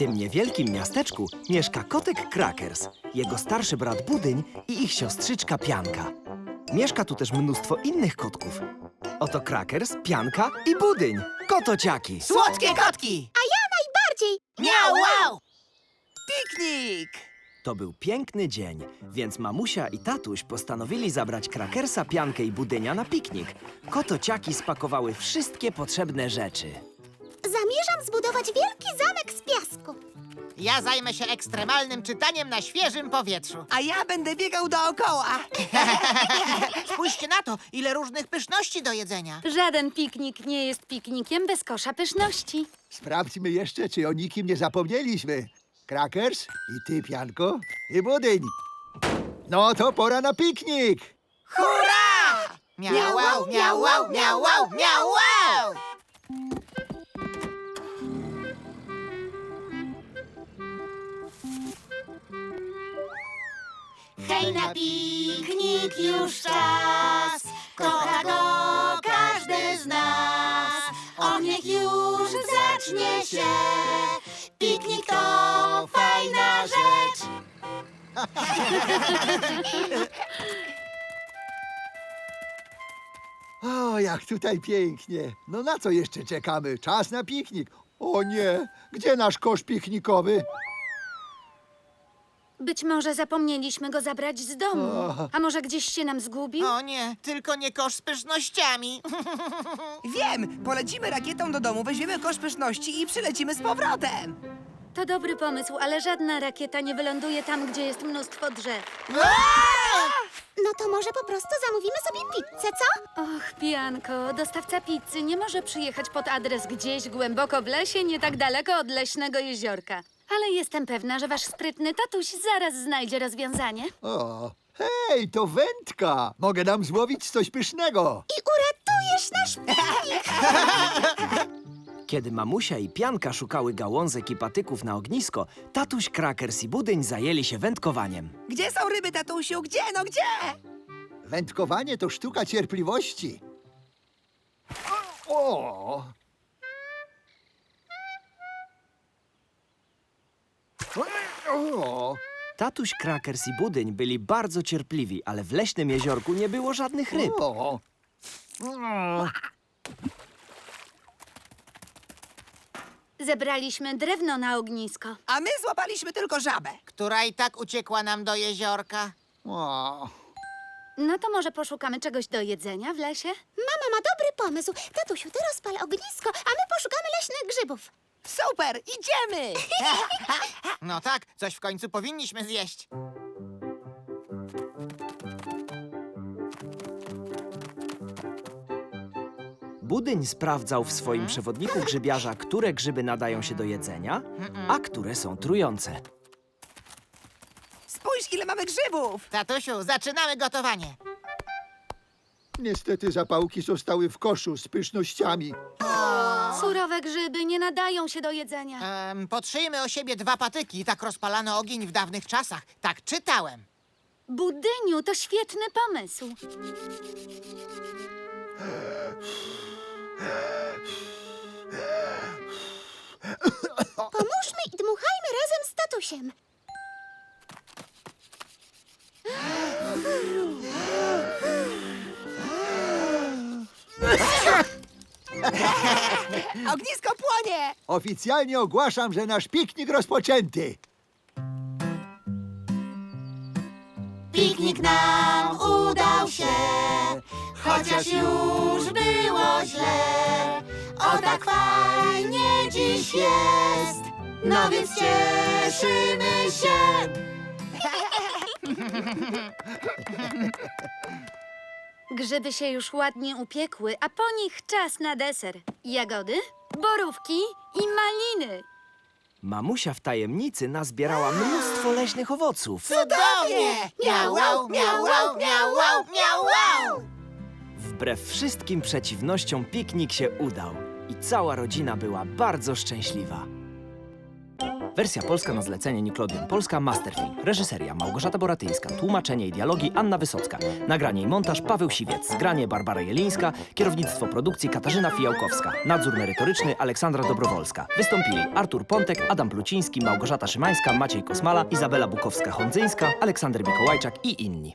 tym niewielkim miasteczku mieszka kotek Krakers, jego starszy brat Budyń i ich siostrzyczka Pianka. Mieszka tu też mnóstwo innych kotków. Oto Krakers, Pianka i Budyń, kotociaki. Słodkie kotki! A ja najbardziej! Miau, wow! Piknik! To był piękny dzień, więc mamusia i tatuś postanowili zabrać Krakersa, Piankę i Budynia na piknik. Kotociaki spakowały wszystkie potrzebne rzeczy. Zamierzam zbudować wielki zamek z piasku. Ja zajmę się ekstremalnym czytaniem na świeżym powietrzu. A ja będę biegał dookoła. Spójrzcie na to, ile różnych pyszności do jedzenia. Żaden piknik nie jest piknikiem bez kosza pyszności. Sprawdźmy jeszcze, czy o nikim nie zapomnieliśmy. Krakers i ty, Pianko, i Budyń. No to pora na piknik. Hurra! Miau, wow, miau, wow, miau, wow, miau, Hej na piknik już czas, kocha go każdy z nas. O niech już zacznie się, piknik to fajna rzecz. O, jak tutaj pięknie. No na co jeszcze czekamy? Czas na piknik. O nie, gdzie nasz kosz piknikowy? Być może zapomnieliśmy go zabrać z domu. A może gdzieś się nam zgubił? O nie, tylko nie kosz z pysznościami. Wiem, polecimy rakietą do domu, weźmiemy kosz pyszności i przylecimy z powrotem. To dobry pomysł, ale żadna rakieta nie wyląduje tam, gdzie jest mnóstwo drzew. No to może po prostu zamówimy sobie pizzę, co? Och, Pianko, dostawca pizzy nie może przyjechać pod adres gdzieś głęboko w lesie, nie tak daleko od leśnego jeziorka. Ale jestem pewna, że wasz sprytny tatuś zaraz znajdzie rozwiązanie. O, hej, to wędka. Mogę nam złowić coś pysznego. I uratujesz nasz piknik. Kiedy mamusia i Pianka szukały gałązek i patyków na ognisko, tatuś Krakers i Budyń zajęli się wędkowaniem. Gdzie są ryby, tatusiu? Gdzie, no gdzie? Wędkowanie to sztuka cierpliwości. O! O! Tatuś Krakers i Budyń byli bardzo cierpliwi, ale w leśnym jeziorku nie było żadnych ryb. O! Zebraliśmy drewno na ognisko. A my złapaliśmy tylko żabę. Która i tak uciekła nam do jeziorka. O! No to może poszukamy czegoś do jedzenia w lesie? Mama ma dobry pomysł. Tatusiu, ty rozpal ognisko, a my poszukamy leśnych grzybów. Super, idziemy! No tak, coś w końcu powinniśmy zjeść. Budyń sprawdzał w swoim przewodniku grzybiarza, które grzyby nadają się do jedzenia, a które są trujące. Spójrz, ile mamy grzybów! Tatusiu, zaczynamy gotowanie. Niestety zapałki zostały w koszu z pysznościami. Surowe grzyby nie nadają się do jedzenia. Em, podszyjmy o siebie dwa patyki, tak rozpalano ogień w dawnych czasach. Tak czytałem. Budyniu, to świetny pomysł. Ognisko płonie! Oficjalnie ogłaszam, że nasz piknik rozpoczęty. Piknik nam udał się, chociaż już było źle. O tak fajnie dziś jest, no więc cieszymy się. Grzyby się już ładnie upiekły, a po nich czas na deser. Jagody, borówki i maliny. Mamusia w tajemnicy nazbierała mnóstwo leśnych owoców. Cudownie! Miau, wow, miau, wow, miau, wow, miau, wow! Wbrew wszystkim przeciwnościom piknik się udał i cała rodzina była bardzo szczęśliwa. Wersja polska na zlecenie Nickelodeon Polska Masterfilm. Reżyseria Małgorzata Boratyńska. Tłumaczenie i dialogi Anna Wysocka. Nagranie i montaż Paweł Siwiec. Zgranie Barbara Jelińska. Kierownictwo produkcji Katarzyna Fijałkowska. Nadzór merytoryczny Aleksandra Dobrowolska. Wystąpili Artur Pontek, Adam Pluciński, Małgorzata Szymańska, Maciej Kosmala, Izabela Bukowska-Hondzyńska, Aleksander Mikołajczak i inni.